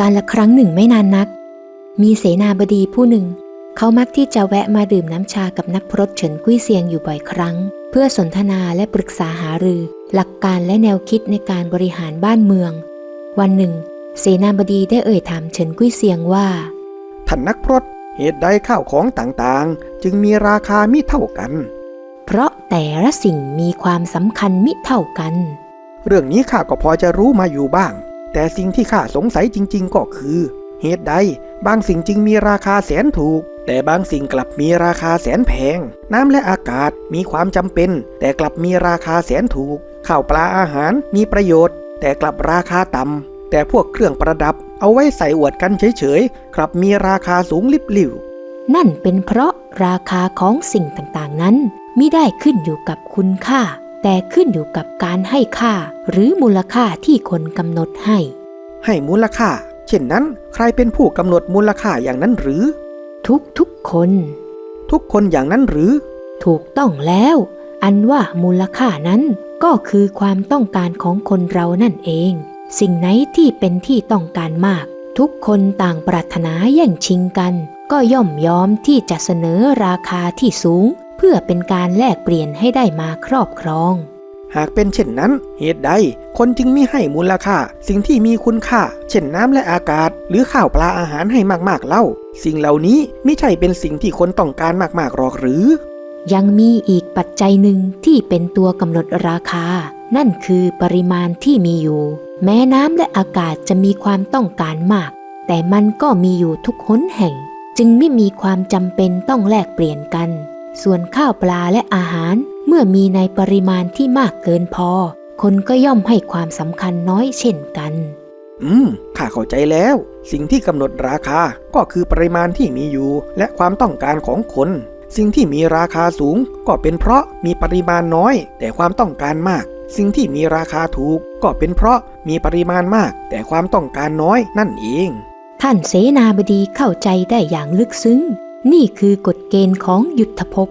การละครั้งหนึ่งไม่นานนัก มีเสนาบดีผู้หนึ่ง เขามักที่จะแวะมาดื่มน้ำชากับนักพรตเฉินกุ้ยเซียงอยู่บ่อยครั้ง เพื่อสนทนาและปรึกษาหารือ หลักการและแนวคิดในการบริหารบ้านเมือง วันหนึ่ง เสนาบดีได้เอ่ยถามเฉินกุ้ยเซียงว่า ท่านนักพรตเหตุใดข้าวของต่างๆ จึงมีราคามิเท่ากัน เพราะแต่ละสิ่งมีความสำคัญมิเท่ากัน เรื่องนี้ข้าก็พอจะรู้มาอยู่บ้าง แต่สิ่งที่ข้าสงสัยจริง ๆ ก็คือ เหตุใดบางสิ่งจึงมีราคาแสนถูก แต่บางสิ่งกลับมีราคาแสนแพง น้ำและอากาศมีความจำเป็น แต่กลับมีราคาแสนถูก ข้าวปลาอาหารมีประโยชน์ แต่กลับราคาต่ำแต่พวกเครื่องประดับเอาไว้ใส่อวดกันเฉยๆกลับมีราคาสูงลิบหลิ่วนั่นเป็นเพราะราคาของสิ่งต่างๆนั้นมิได้ขึ้นอยู่กับคุณค่า แต่ขึ้นอยู่กับการให้ค่าหรือมูลค่าที่คนกำหนดให้ ให้มูลค่า เช่นนั้น ใครเป็นผู้กำหนดมูลค่าอย่างนั้นหรือ ทุกๆคน ทุกคนอย่างนั้นหรือ ถูกต้องแล้ว อันว่ามูลค่านั้นก็คือความต้องการของคนเรานั่นเอง สิ่งไหนที่เป็นที่ต้องการมาก ทุกคนต่างปรารถนาแย่งชิงกัน ก็ย่อมยอมที่จะเสนอราคาที่สูง เพื่อเป็นการแลกเปลี่ยนให้ได้มาครอบครอง หากเป็นเช่นนั้น เหตุใด คนจึงไม่ให้มูลค่า สิ่งที่มีคุณค่า เช่นน้ำและอากาศ หรือข้าวปลาอาหารให้มากๆเล่า สิ่งเหล่านี้ไม่ใช่เป็นสิ่งที่คนต้องการมากๆหรอกหรือ ยังมีอีกปัจจัยหนึ่งที่เป็นตัวกำหนดราคา นั่นคือปริมาณที่มีอยู่ แม้น้ำและอากาศจะมีความต้องการมาก แต่มันก็มีอยู่ทุกหนแห่ง จึงไม่มีความจำเป็นต้องแลกเปลี่ยนกัน ส่วนข้าวปลาและอาหาร เมื่อมีในปริมาณที่มากเกินพอ คนก็ย่อมให้ความสำคัญน้อยเช่นกัน อืม ข้าเข้าใจแล้ว สิ่งที่กำหนดราคาก็คือปริมาณที่มีอยู่ และความต้องการของคน สิ่งที่มีราคาสูง ก็เป็นเพราะมีปริมาณน้อย แต่ความต้องการมาก สิ่งที่มีราคาถูก ก็เป็นเพราะมีปริมาณมาก แต่ความต้องการน้อยนั่นเอง ท่านเสนาบดีเข้าใจได้อย่างลึกซึ้ง นี่คือกฎเกณฑ์ของยุทธภพ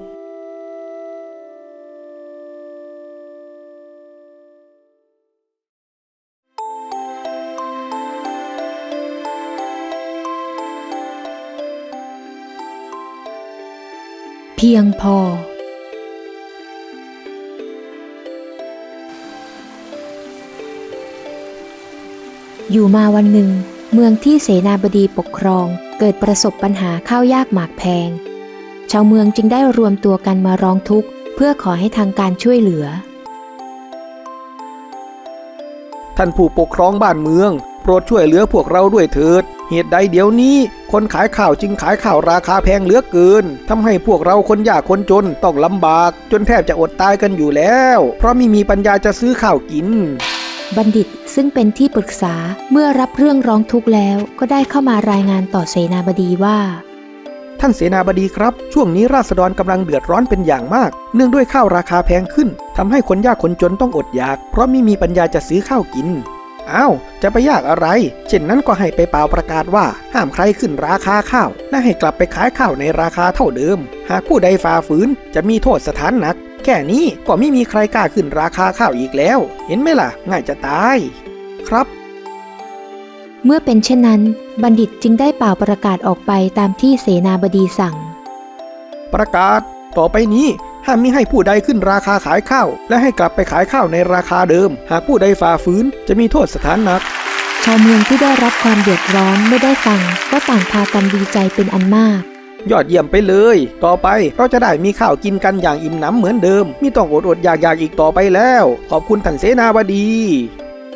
เพียงพอ อยู่มาวันหนึ่ง เมืองที่เสนาบดีปกครอง เกิดประสบปัญหาข้าวยากหมากแพง ชาวเมืองจึงได้รวมตัวกันมาร้องทุกข์ เพื่อขอให้ทางการช่วยเหลือ ท่านผู้ปกครองบ้านเมือง โปรดช่วยเหลือพวกเราด้วยเถิด เหตุใดเดี๋ยวนี้ คนขายข่าวจึงขายข่าวราคาแพงเหลือเกินทำให้พวกเราคนยากคนจนต้องลำบาก จนแทบจะอดตายกันอยู่แล้ว เพราะไม่มีปัญญาจะซื้อข้าวกิน บัณฑิตซึ่งเป็นที่ปรึกษาเมื่อรับเรื่องร้องทุกข์แล้ว ก็ได้เข้ามารายงานต่อเสนาบดีว่า ท่านเสนาบดีครับ ช่วงนี้ราษฎรกำลังเดือดร้อนเป็นอย่างมาก เนื่องด้วยข้าวราคาแพงขึ้นทำให้คนยากคนจนต้องอดอยาก เพราะไม่มีปัญญาจะซื้อข้าวกินอ้าวจะไปยากอะไร เช่นนั้นก็ให้ไปเป่าประกาศว่า ห้ามใครขึ้นราคาข้าว และให้กลับไปขายข้าวในราคาเท่าเดิม หากผู้ใดฝ่าฝืนจะมีโทษสถานหนัก แค่นี้ก็ไม่มีใครกล้าขึ้นราคาข้าวอีกแล้ว เห็นไหมล่ะ ง่ายจะตาย ครับ เมื่อเป็นเช่นนั้น บัณฑิตจึงได้เป่าประกาศออกไปตามที่เสนาบดีสั่ง ประกาศ ต่อไปนี้ห้ามมิให้ผู้ใดขึ้นราคาขายข้าว และให้กลับไปขายข้าวในราคาเดิม หากผู้ใดฝ่าฝืนจะมีโทษสถานหนัก ชาวเมืองที่ได้รับความเดือดร้อนไม่ได้ฟังก็ต่างพากันดีใจเป็นอันมาก ยอดเยี่ยมไปเลย ต่อไปเราจะได้มีข้าวกินกันอย่างอิ่มหนำเหมือนเดิมไม่ต้องอดอดอยากอยากอีกต่อไปแล้ว ขอบคุณท่านเสนาบดี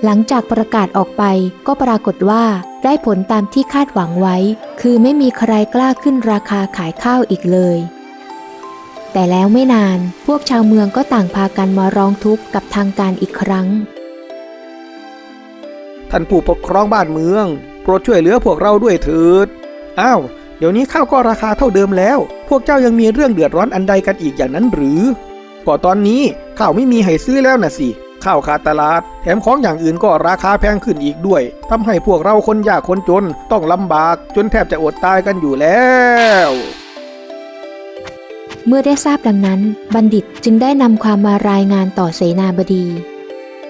หลังจากประกาศออกไปก็ปรากฏว่าได้ผลตามที่คาดหวังไว้ คือไม่มีใครกล้าขึ้นราคาขายข้าวอีกเลยแต่แล้วไม่นานพวกชาวเมืองก็ต่างพากันมาร้องทุกข์กับทางการอีกครั้ง ท่านผู้ปกครองบ้านเมือง โปรดช่วยเหลือพวกเราด้วยเถิด อ้าวเดี๋ยวนี้ข้าวก็ราคาเท่าเดิมแล้ว พวกเจ้ายังมีเรื่องเดือดร้อนอันใดกันอีกอย่างนั้นหรือก็ตอนนี้ข้าวไม่มีให้ซื้อแล้วนะสิข้าวขาดตลาด แถมของอย่างอื่นก็ราคาแพงขึ้นอีกด้วยทำให้พวกเราคนยากคนจนต้องลำบากจนแทบจะอดตายกันอยู่แล้ว เมื่อได้ทราบดังนั้น บัณฑิตจึงได้นำความมารายงานต่อเสนาบดี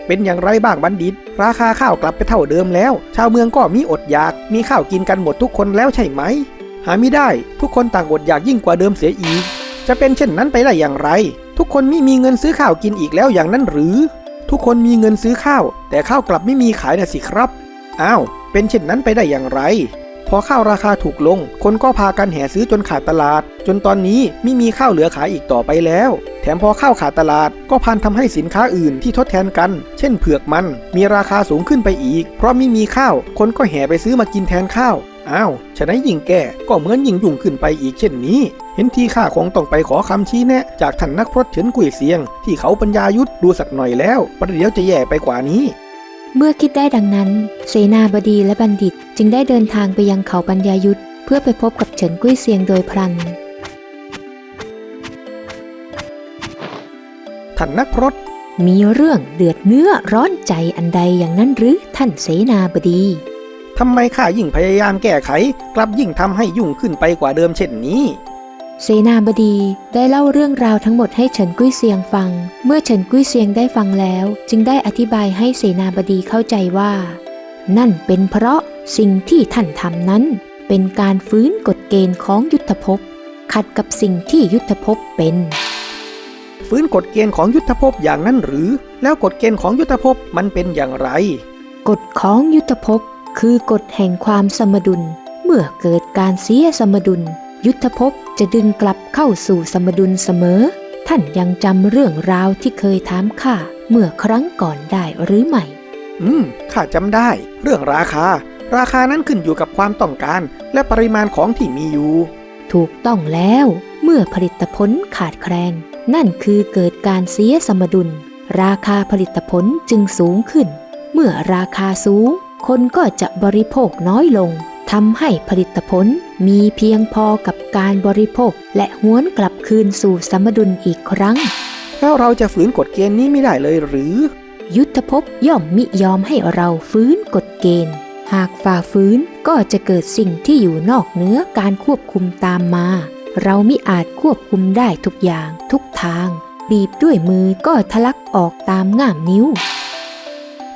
เป็นอย่างไรบ้างบัณฑิต ราคาข้าวกลับไปเท่าเดิมแล้ว ชาวเมืองก็มีอดอยาก มีข้าวกินกันหมดทุกคนแล้วใช่ไหม หาไม่ได้ทุกคนต่างอดอยากยิ่งกว่าเดิมเสียอีก จะเป็นเช่นนั้นไปได้อย่างไร ทุกคนไม่มีเงินซื้อข้าวกินอีกแล้วอย่างนั้นหรือ ทุกคนมีเงินซื้อข้าว แต่ข้าวกลับไม่มีขายน่ะสิครับอ้าวเป็นเช่นนั้นไปได้อย่างไร พอข้าวราคาถูกลง คนก็พากันแห่ซื้อจนขาดตลาด จนตอนนี้ไม่มีข้าวเหลือขายอีกต่อไปแล้ว แถมพอข้าวขาดตลาดก็พันทำให้สินค้าอื่นที่ทดแทนกัน เช่นเผือกมัน มีราคาสูงขึ้นไปอีก เพราะไม่มีข้าว คนก็แห่ไปซื้อมากินแทนข้าว อ้าวฉะนั้นยิ่งแก่ก็เหมือนยิ่งยุ่งขึ้นไปอีกเช่นนี้ เห็นทีข้าคงต้องไปขอคำชี้แนะ จากท่านนักพรตเฉินกุยเซียง ที่เขาปัญญายุทธดูสักหน่อยแล้ว ประเดี๋ยวจะแย่ไปกว่านี้ เมื่อคิดได้ดังนั้น เสนาบดีและบัณฑิตจึงได้เดินทางไปยังเขาปัญญายุทธเพื่อไปพบกับเฉินกุ้ยเซียงโดยพลันท่านนักพรตมีเรื่องเดือดเนื้อร้อนใจอันใดอย่างนั้นหรือท่านเสนาบดี ทำไมข้ายิ่งพยายามแก้ไข กลับยิ่งทำให้ยุ่งขึ้นไปกว่าเดิมเช่นนี้ เสนาบดีได้เล่าเรื่องราวทั้งหมดให้เฉินกุ้ยเซียงฟัง เมื่อเฉินกุ้ยเซียงได้ฟังแล้ว จึงได้อธิบายให้เสนาบดีเข้าใจว่า นั่นเป็นเพราะสิ่งที่ท่านทำนั้น เป็นการฟื้นกฎเกณฑ์ของยุทธภพ ขัดกับสิ่งที่ยุทธภพเป็น ฟื้นกฎเกณฑ์ของยุทธภพอย่างนั้นหรือ แล้วกฎเกณฑ์ของยุทธภพมันเป็นอย่างไร กฎของยุทธภพ คือกฎแห่งความสมดุล เมื่อเกิดการเสียสมดุล ยุทธภพจะดึงกลับเข้าสู่สมดุลเสมอ ท่านยังจำเรื่องราวที่เคยถามข้าเมื่อครั้งก่อนได้หรือไม่ อืม ข้าจำได้ เรื่องราคา ราคานั้นขึ้นอยู่กับความต้องการ และปริมาณของที่มีอยู่ ถูกต้องแล้ว เมื่อผลิตผลขาดแคลน นั่นคือเกิดการเสียสมดุล ราคาผลิตผลจึงสูงขึ้น เมื่อราคาสูง คนก็จะบริโภคน้อยลงทำให้ผลิตผลมีเพียงพอกับการบริโภค และหวนกลับคืนสู่สมดุลอีกครั้ง แล้วเราจะฝืนกฎเกณฑ์นี้ไม่ได้เลยหรือ ยุทธภพย่อมมิยอมให้เราฟื้นกฎเกณฑ์ หากฝ่าฟื้นก็จะเกิดสิ่งที่อยู่นอกเหนือการควบคุมตามมา เรามิอาจควบคุมได้ทุกอย่างทุกทาง บีบด้วยมือก็ทะลักออกตามง่ามนิ้ว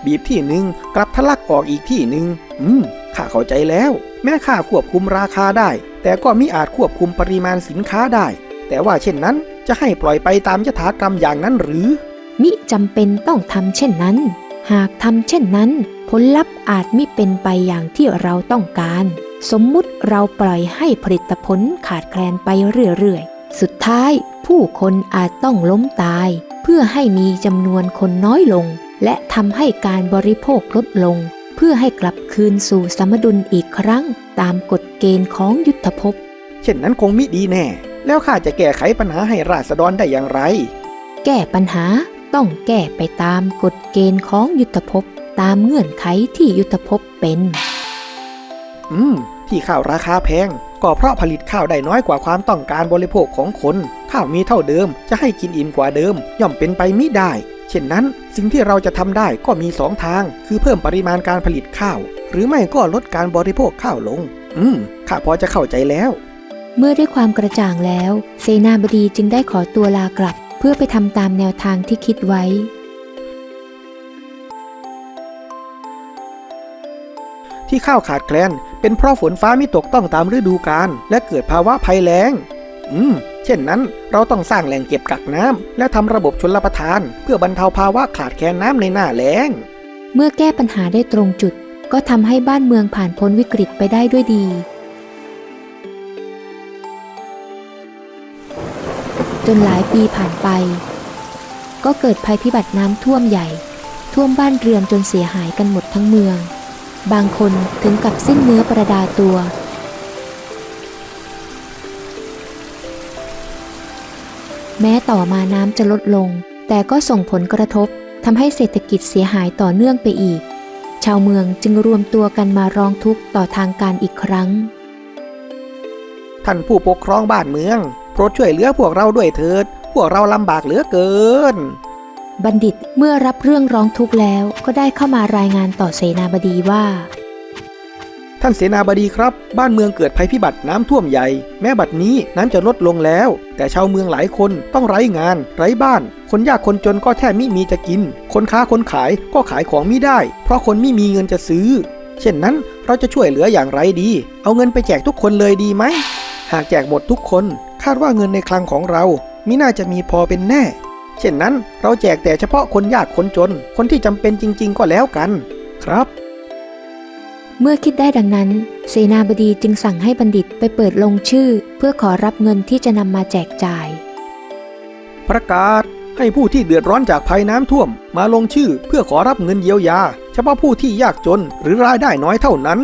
บีบที่หนึ่งกลับทะลักออกอีกที่หนึ่งอืมข้าเข้าใจแล้ว แม้ข้าควบคุมราคาได้ แต่ก็มิอาจควบคุมปริมาณสินค้าได้ แต่ว่าเช่นนั้นจะให้ปล่อยไปตามยถากรรมอย่างนั้นหรือ มิจำเป็นต้องทำเช่นนั้น หากทำเช่นนั้น ผลลัพธ์อาจมิเป็นไปอย่างที่เราต้องการ สมมุติเราปล่อยให้ผลิตผลขาดแคลนไปเรื่อยๆ สุดท้ายผู้คนอาจต้องล้มตาย เพื่อให้มีจำนวนคนน้อยลง และทำให้การบริโภคลดลง เพื่อให้กลับคืนสู่สมดุลอีกครั้ง ตามกฎเกณฑ์ของยุทธภพ เช่นนั้นคงมิดีแน่ แล้วข้าจะแก้ไขปัญหาให้ราษฎรได้อย่างไร แก้ปัญหาต้องแก้ไปตามกฎเกณฑ์ของยุทธภพตามเงื่อนไขที่ยุทธภพเป็น อืม ที่ข้าวราคาแพง ก็เพราะผลิตข้าวได้น้อยกว่าความต้องการบริโภคของคน ข้าวมีเท่าเดิม จะให้กินอิ่มกว่าเดิม ย่อมเป็นไปมิได้ เช่นนั้นสิ่งที่เราจะทำได้ก็มีสองทาง คือเพิ่มปริมาณการผลิตข้าว หรือไม่ก็ลดการบริโภคข้าวลง อืมข้าพอจะเข้าใจแล้ว เมื่อได้ความกระจ่างแล้ว เสนาบดีจึงได้ขอตัวลากลับ เพื่อไปทำตามแนวทางที่คิดไว้ ที่ข้าวขาดแคลนเป็นเพราะฝนฟ้าไม่ตกต้องตามฤดูกาลและเกิดภาวะภัยแล้ง อืม เช่นนั้น เราต้องสร้างแหล่งเก็บกักน้ำและทำระบบชลประทาน เพื่อบรรเทาภาวะขาดแคลนน้ำในหน้าแล้ง เมื่อแก้ปัญหาได้ตรงจุด ก็ทำให้บ้านเมืองผ่านพ้นวิกฤตไปได้ด้วยดี จนหลายปีผ่านไป ก็เกิดภัยพิบัติน้ำท่วมใหญ่ ท่วมบ้านเรือนจนเสียหายกันหมดทั้งเมือง บางคนถึงกับสิ้นเนื้อประดาตัว แม้ต่อมาน้ำจะลดลง แต่ก็ส่งผลกระทบทำให้เศรษฐกิจเสียหายต่อเนื่องไปอีก ชาวเมืองจึงรวมตัวกันมาร้องทุกข์ต่อทางการอีกครั้ง ท่านผู้ปกครองบ้านเมือง โปรดช่วยเหลือพวกเราด้วยเถิด พวกเราลำบากเหลือเกิน บัณฑิตเมื่อรับเรื่องร้องทุกข์แล้วก็ได้เข้ามารายงานต่อเสนาบดีว่า ท่านเสนาบดีครับ บ้านเมืองเกิดภัยพิบัติน้ำท่วมใหญ่ แม้บัดนี้น้ำจะลดลงแล้ว แต่ชาวเมืองหลายคนต้องไร้งาน ไร้บ้าน คนยากคนจนก็แทบไมิมีจะกิน คนค้าคนขายก็ขายของไม่ได้ เพราะคนไม่มีเงินจะซื้อ เช่นนั้นเราจะช่วยเหลืออย่างไรดี เอาเงินไปแจกทุกคนเลยดีไหม หากแจกหมดทุกคน คาดว่าเงินในคลังของเรามิน่าจะมีพอเป็นแน่ เช่นนั้นเราแจกแต่เฉพาะคนยากคนจน คนที่จำเป็นจริง ๆ ก็แล้วกัน ครับ เมื่อคิดได้ดังนั้น เสนาบดีจึงสั่งให้บัณฑิตไปเปิดลงชื่อ เพื่อขอรับเงินที่จะนำมาแจกจ่าย ประกาศให้ผู้ที่เดือดร้อนจากภัยน้ำท่วม มาลงชื่อเพื่อขอรับเงินเยียวยา เฉพาะผู้ที่ยากจนหรือรายได้น้อยเท่านั้น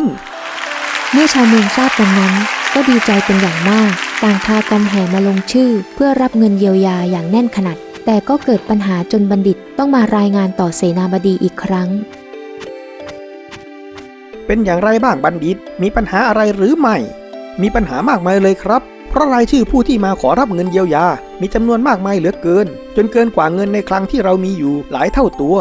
เมื่อชาวเมืองทราบดังนั้น ก็ดีใจเป็นอย่างมาก ต่างพากันแห่มาลงชื่อ เพื่อรับเงินเยียวยาอย่างแน่นขนาดแต่ก็เกิดปัญหาจนบัณฑิตต้องมารายงานต่อเสนาบดีอีกครั้ง เป็นอย่างไรบ้างบัณฑิต มีปัญหาอะไรหรือไม่ มีปัญหามากมายเลยครับ เพราะรายชื่อผู้ที่มาขอรับเงินเยียวยา มีจำนวนมากมายเหลือเกิน จนเกินกว่าเงินในคลังที่เรามีอยู่หลายเท่าตัว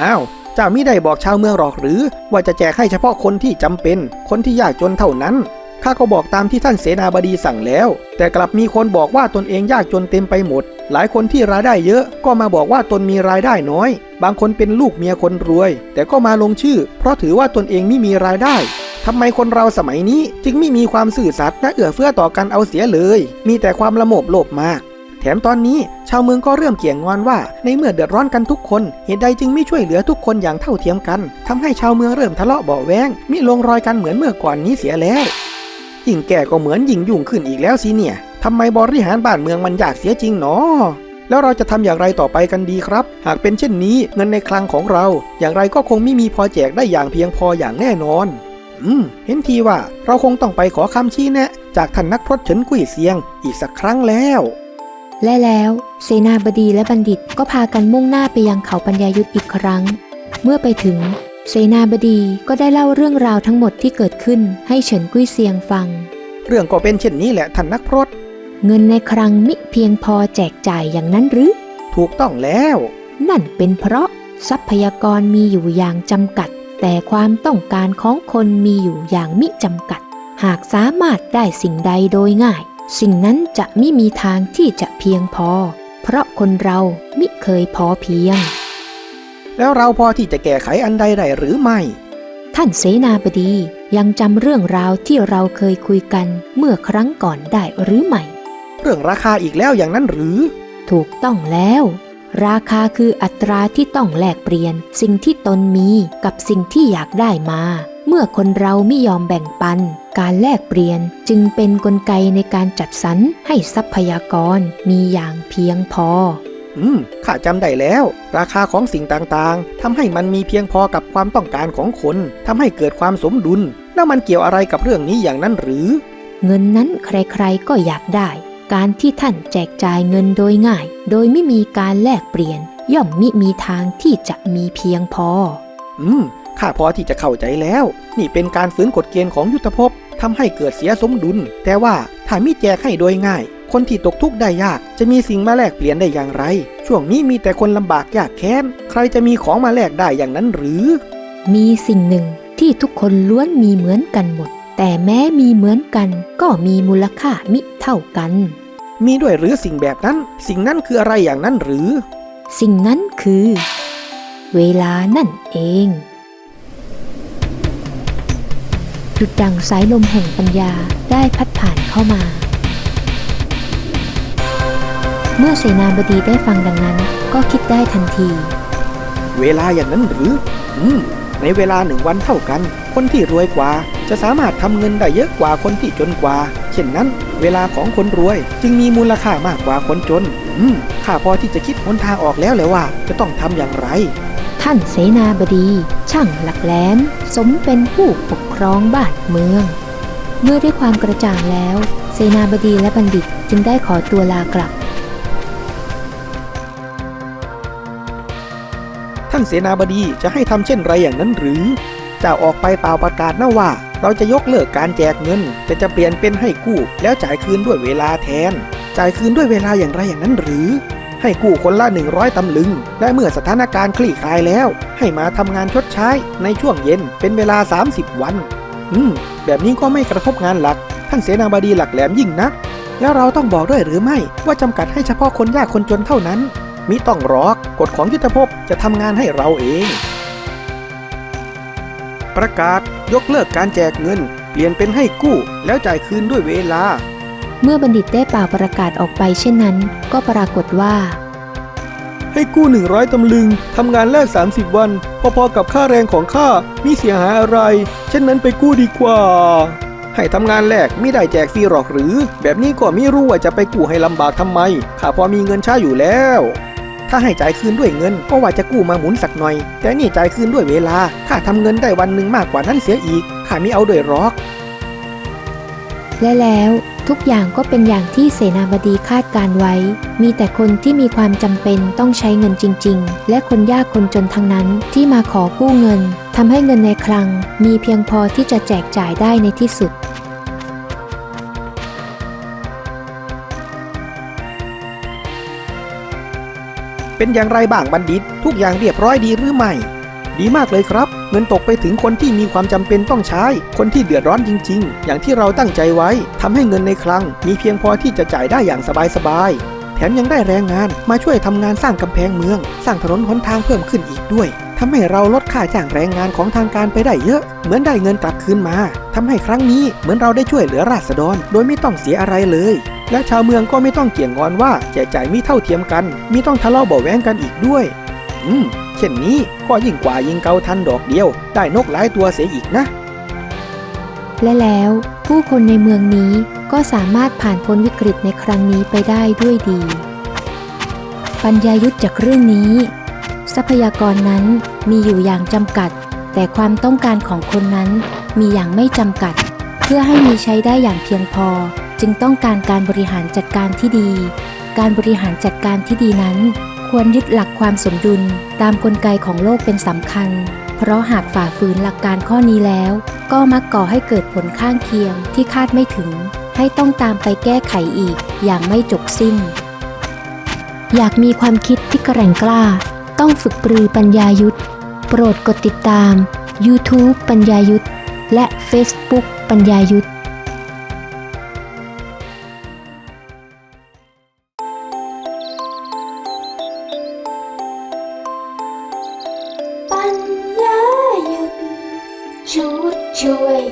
อ้าวเจ้ามิได้บอกชาวเมืองหรอกหรือ ว่าจะแจกให้เฉพาะคนที่จำเป็น คนที่ยากจนเท่านั้น ข้าก็บอกตามที่ท่านเสนาบดีสั่งแล้ว แต่กลับมีคนบอกว่าตนเองยากจนเต็มไปหมด หลายคนที่รายได้เยอะก็มาบอกว่าตนมีรายได้น้อย บางคนเป็นลูกเมียคนรวย แต่ก็มาลงชื่อ เพราะถือว่าตนเองไม่มีรายได้ทำไมคนเราสมัยนี้จึงไม่มีความซื่อสัตย์และเอื้อเฟื้อต่อกันเอาเสียเลย มีแต่ความละโมบโลภมาก แถมตอนนี้ชาวเมืองก็เริ่มเกี่ยงงอนว่า ในเมื่อเดือดร้อนกันทุกคน เหตุใดจึงไม่ช่วยเหลือทุกคนอย่างเท่าเทียมกันทำให้ชาวเมืองเริ่มทะเลาะเบาแวงมิลงรอยกันเหมือนเมื่อก่อนนี้เสียแล้ว ยิ่งแก่ก็เหมือนยิ่งยุ่งขึ้นอีกแล้วสิเนี่ยทำไมบริหารบ้านเมืองมันยากเสียจริงหนอแล้วเราจะทำอย่างไรต่อไปกันดีครับ หากเป็นเช่นนี้เงินในคลังของเรา อย่างไรก็คงไม่มีพอแจกได้อย่างเพียงพออย่างแน่นอน อืม เห็นทีว่าเราคงต้องไปขอคำชี้แนะ จากท่านนักพรตเฉินกุ้ยเซียง อีกสักครั้งแล้ว และแล้วเสนาบดีและบัณฑิตก็พากันมุ่งหน้าไปยังเขาปัญญายุทธอีกครั้ง เมื่อไปถึง เสนาบดีก็ได้เล่าเรื่องราวทั้งหมดที่เกิดขึ้นให้เฉินกุ้ยเซียงฟัง เรื่องก็เป็นเช่นนี้แหละท่านนักพรตเงินในครังมิเพียงพอแจกจ่ายอย่างนั้นหรือ ถูกต้องแล้ว นั่นเป็นเพราะทรัพยากรมีอยู่อย่างจำกัด แต่ความต้องการของคนมีอยู่อย่างมิจำกัด หากสามารถได้สิ่งใดโดยง่าย สิ่งนั้นจะไม่มีทางที่จะเพียงพอ เพราะคนเรามิเคยพอเพียง แล้วเราพอที่จะแก้ไขอันใดได้หรือไม่ ท่านเสนาบดียังจำเรื่องราวที่เราเคยคุยกันเมื่อครั้งก่อนได้หรือไม่ เรื่องราคาอีกแล้วอย่างนั้นหรือ ถูกต้องแล้ว ราคาคืออัตราที่ต้องแลกเปลี่ยน สิ่งที่ตนมีกับสิ่งที่อยากได้มา เมื่อคนเราไม่ยอมแบ่งปัน การแลกเปลี่ยนจึงเป็นนกลไกในการจัดสรรให้ทรัพยากรมีอย่างเพียงพอ อืม ข้าจำได้แล้ว ราคาของสิ่งต่างๆทำให้มันมีเพียงพอกับความต้องการของคนทำให้เกิดความสมดุล แล้วมันเกี่ยวอะไรกับเรื่องนี้อย่างนั้นหรือ เงินนั้นใครๆก็อยากได้ การที่ท่านแจกจ่ายเงินโดยง่าย โดยไม่มีการแลกเปลี่ยน ย่อมมิมีทางที่จะมีเพียงพอ อืม ข้าพอที่จะเข้าใจแล้ว นี่เป็นการฝืนกฎเกณฑ์ของยุทธภพทำให้เกิดเสียสมดุล แต่ว่า ถ้ามิแจกให้โดยง่าย คนที่ตกทุกข์ได้ยาก จะมีสิ่งมาแลกเปลี่ยนได้อย่างไร ช่วงนี้มีแต่คนลำบากยากแค้น ใครจะมีของมาแลกได้อย่างนั้นหรือ มีสิ่งหนึ่งที่ทุกคนล้วนมีเหมือนกันหมด แต่แม้มีเหมือนกัน ก็มีมูลค่ามิเท่ากัน มีด้วยหรือสิ่งแบบนั้น สิ่งนั้นคืออะไรอย่างนั้นหรือ สิ่งนั้นคือ เวลานั่นเอง ดุดดังสายลมแห่งปัญญาได้พัดผ่านเข้ามา เมื่อเสนาบดีได้ฟังดังนั้นก็คิดได้ทันที เวลาอย่างนั้นหรือ อืม ในเวลาหนึ่งวันเท่ากัน คนที่รวยกว่า จะสามารถทำเงินได้เยอะกว่าคนที่จนกว่า เช่นนั้น เวลาของคนรวยจึงมีมูลค่ามากกว่าคนจน อืม ข้าพอที่จะคิดหนทางออกแล้วเลยว่า จะต้องทำอย่างไรท่านเสนาบดี ช่างหลักแหลม สมเป็นผู้ปกค ร้องบ้านเมือง เมื่อได้ความกระจ่างแล้ว เสนาบดีและบัณฑิตจึงได้ขอตัวลากลับ ท่านเสนาบดีจะให้ทำเช่นไรอย่างนั้นหรือจ้าออกไปเปล่าประกาศนะว่า เราจะยกเลิกการแจกเงินแต่จะเปลี่ยนเป็นให้กู้ แล้วจ่ายคืนด้วยเวลาแทน จ่ายคืนด้วยเวลาอย่างไรอย่างนั้นหรือ ให้กู้คนละ 100 ตำลึง และเมื่อสถานการณ์คลี่คลายแล้ว ให้มาทำงานชด ใช้ในช่วงเย็นเป็นเวลา 30 วัน อืม แบบนี้ก็ไม่กระทบงานหลัก ท่านเสนาบดีหลักแหลมยิ่งนัก แล้วเราต้องบอกด้วยหรือไม่ว่าจำกัดให้เฉพาะคนยากคนจนเท่านั้น มิต้องรอกกฎของยุทธภพจะทำงานให้เราเอง ประกาศยกเลิกการแจกเงิน เปลี่ยนเป็นให้กู้แล้วจ่ายคืนด้วยเวลา เมื่อบัณฑิตได้เป่าประกาศออกไปเช่นนั้น ก็ปรากฏว่า ให้กู้ 100 ตำลึง ทำงานแรก30 วัน พอๆกับค่าแรงของข้ามีเสียหายอะไร เช่นนั้นไปกู้ดีกว่า ให้ทำงานแรกไม่ได้แจกฟรีหรอกหรือ แบบนี้ก็ไม่รู้ว่าจะไปกู้ให้ลำบากทำไม ข้าพอมีเงินใช้อยู่แล้ว ถ้าให้จ่ายคืนด้วยเงินก็ว่าจะกู้มาหมุนสักหน่อย แต่นี่จ่ายคืนด้วยเวลา ข้าทำเงินได้วันหนึ่งมากกว่านั้นเสียอีก ข้าไม่เอาด้วยหรอก และแล้ว ทุกอย่างก็เป็นอย่างที่เสนาบดีคาดการไว้ มีแต่คนที่มีความจำเป็นต้องใช้เงินจริง ๆ และคนยากคนจนทั้งนั้นที่มาขอกู้เงินทำให้เงินในคลัง มีเพียงพอที่จะแจกจ่ายได้ในที่สุดเป็นอย่างไรบ้างบัณฑิต ทุกอย่างเรียบร้อยดีหรือไม่ ดีมากเลยครับ เงินตกไปถึงคนที่มีความจำเป็นต้องใช้ คนที่เดือดร้อนจริง ๆ อย่างที่เราตั้งใจไว้ทำให้เงินในคลัง มีเพียงพอที่จะจ่ายได้อย่างสบายๆ แถมยังได้แรงงานมาช่วยทำงานสร้างกำแพงเมือง สร้างถนนหนทางเพิ่มขึ้นอีกด้วยทำให้เราลดค่าจ้างแรงงานของทางการไปได้เยอะ เหมือนได้เงินกลับคืนมาทำให้ครั้งนี้เหมือนเราได้ช่วยเหลือราษฎร โดยไม่ต้องเสียอะไรเลยและชาวเมืองก็ไม่ต้องเกี่ยงงอนว่าแจกจ่ายมิเท่าเทียมกันมิต้องทะเลาะเบาแว้งกันอีกด้วย อืม ช่นนี้ ก็ยิ่งกว่ายิงเกาทันดอกเดียว ได้นกหลายตัวเสียอีกนะ และแล้วผู้คนในเมืองนี้ก็สามารถผ่านพ้นวิกฤตในครั้งนี้ไปได้ด้วยดี ปัญญายุทธจากเรื่องนี้ ทรัพยากรนั้นมีอยู่อย่างจำกัด แต่ความต้องการของคนนั้นมีอย่างไม่จำกัด เพื่อให้มีใช้ได้อย่างเพียงพอ จึงต้องการการบริหารจัดการที่ดี การบริหารจัดการที่ดีนั้น ควรยึดหลักความสมดุลตามกลไกของโลกเป็นสำคัญ เพราะหากฝ่าฝืนหลักการข้อนี้แล้ว ก็มักก่อให้เกิดผลข้างเคียงที่คาดไม่ถึง ให้ต้องตามไปแก้ไขอีกอย่างไม่จบสิ้น อยากมีความคิดที่แกร่งกล้า ต้องฝึกปรือปัญญายุทธโปรดกดติดตาม YouTube ปัญญายุทธและ Facebook ปัญญายุทธ